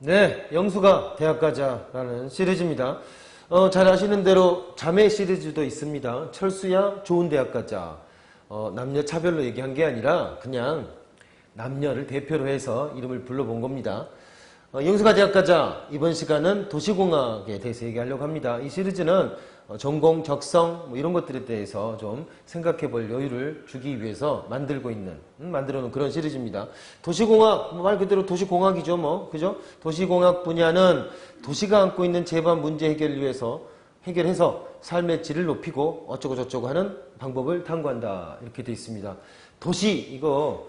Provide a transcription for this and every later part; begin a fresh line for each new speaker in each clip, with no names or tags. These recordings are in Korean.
네, 영수가 대학 가자라는 시리즈입니다. 어, 잘 아시는 대로 자매 시리즈도 있습니다. 철수야 좋은 대학 가자. 어, 남녀 차별로 얘기한 게 아니라 그냥 남녀를 대표로 해서 이름을 불러본 겁니다. 어, 영수가 대학 가자 이번 시간은 도시공학에 대해서 얘기하려고 합니다. 이 시리즈는 어, 전공, 적성 뭐 이런 것들에 대해서 좀 생각해 볼 여유를 주기 위해서 만들고 있는 음, 만들어 놓은 그런 시리즈입니다. 도시공학 뭐말 그대로 도시공학이죠 뭐 그죠? 도시공학 분야는 도시가 안고 있는 재반 문제 해결을 위해서 해결해서 삶의 질을 높이고 어쩌고 저쩌고 하는 방법을 탐구한다 이렇게 되어 있습니다. 도시 이거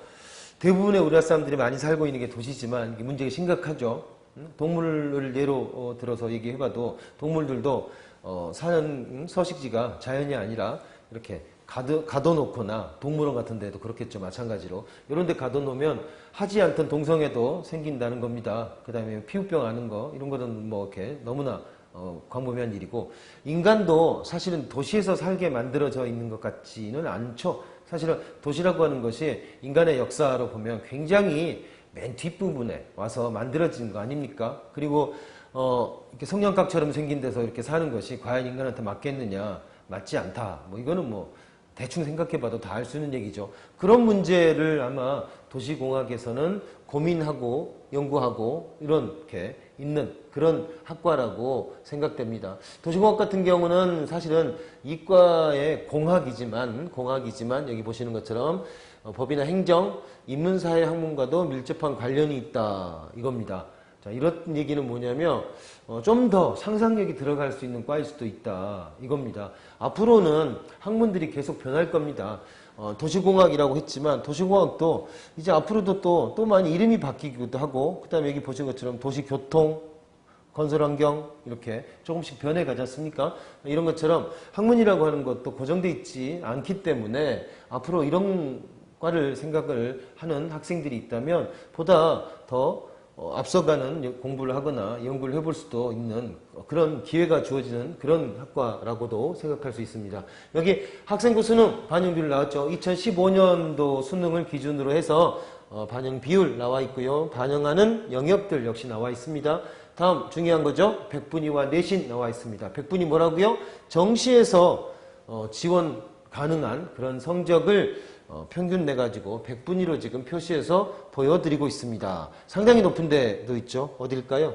대부분의 우리나라 사람들이 많이 살고 있는 게 도시지만 문제가 심각하죠. 음? 동물을 예로 어, 들어서 얘기해봐도 동물들도 어, 사는 음, 서식지가 자연이 아니라 이렇게 가둬, 가둬놓거나 동물원 같은 데도 그렇겠죠. 마찬가지로. 이런 데 가둬놓으면 하지 않던 동성애도 생긴다는 겁니다. 그 다음에 피부병 아는 거, 이런 거는 뭐 이렇게 너무나 어, 광범위한 일이고, 인간도 사실은 도시에서 살게 만들어져 있는 것 같지는 않죠. 사실은 도시라고 하는 것이 인간의 역사로 보면 굉장히 맨 뒷부분에 와서 만들어진 거 아닙니까? 그리고 어, 이렇게 성냥갑처럼 생긴 데서 이렇게 사는 것이 과연 인간한테 맞겠느냐? 맞지 않다. 뭐 이거는 뭐 대충 생각해봐도 다 알 수 있는 얘기죠. 그런 문제를 아마 도시공학에서는 고민하고 연구하고 이렇게 있는 그런 학과라고 생각됩니다. 도시공학 같은 경우는 사실은 이과의 공학이지만 공학이지만 여기 보시는 것처럼 어, 법이나 행정, 인문사회 학문과도 밀접한 관련이 있다 이겁니다. 자, 이런 얘기는 뭐냐면, 어, 좀 더 상상력이 들어갈 수 있는 과일 수도 있다. 이겁니다. 앞으로는 학문들이 계속 변할 겁니다. 어, 도시공학이라고 했지만, 도시공학도 이제 앞으로도 또, 또 많이 이름이 바뀌기도 하고, 그 다음에 여기 보신 것처럼 도시교통, 건설환경, 이렇게 조금씩 변해가지 않습니까? 이런 것처럼 학문이라고 하는 것도 고정돼 있지 않기 때문에 앞으로 이런 과를 생각을 하는 학생들이 있다면 보다 더 어, 앞서가는 공부를 하거나 연구를 해볼 수도 있는 그런 기회가 주어지는 그런 학과라고도 생각할 수 있습니다. 여기 학생부 수능 반영 비율 나왔죠. 2015년도 수능을 기준으로 해서 어, 반영 비율 나와 있고요. 반영하는 영역들 역시 나와 있습니다. 다음 중요한 거죠. 백분위와 내신 나와 있습니다. 백분위 뭐라고요? 정시에서 어, 지원 가능한 그런 성적을 어, 평균 내가지고 100분위로 지금 표시해서 보여드리고 있습니다. 상당히 높은 데도 있죠. 어딜까요?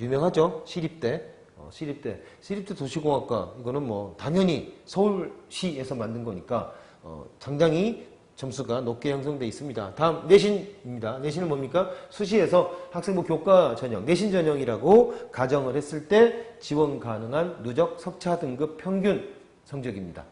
유명하죠. 시립대. 어, 시립대. 시립대 도시공학과. 이거는 뭐 당연히 서울시에서 만든 거니까 어, 상당히 점수가 높게 형성되어 있습니다. 다음 내신입니다. 내신은 뭡니까? 수시에서 학생부 교과 전형, 내신 전형이라고 가정을 했을 때 지원 가능한 누적 석차 등급 평균 성적입니다.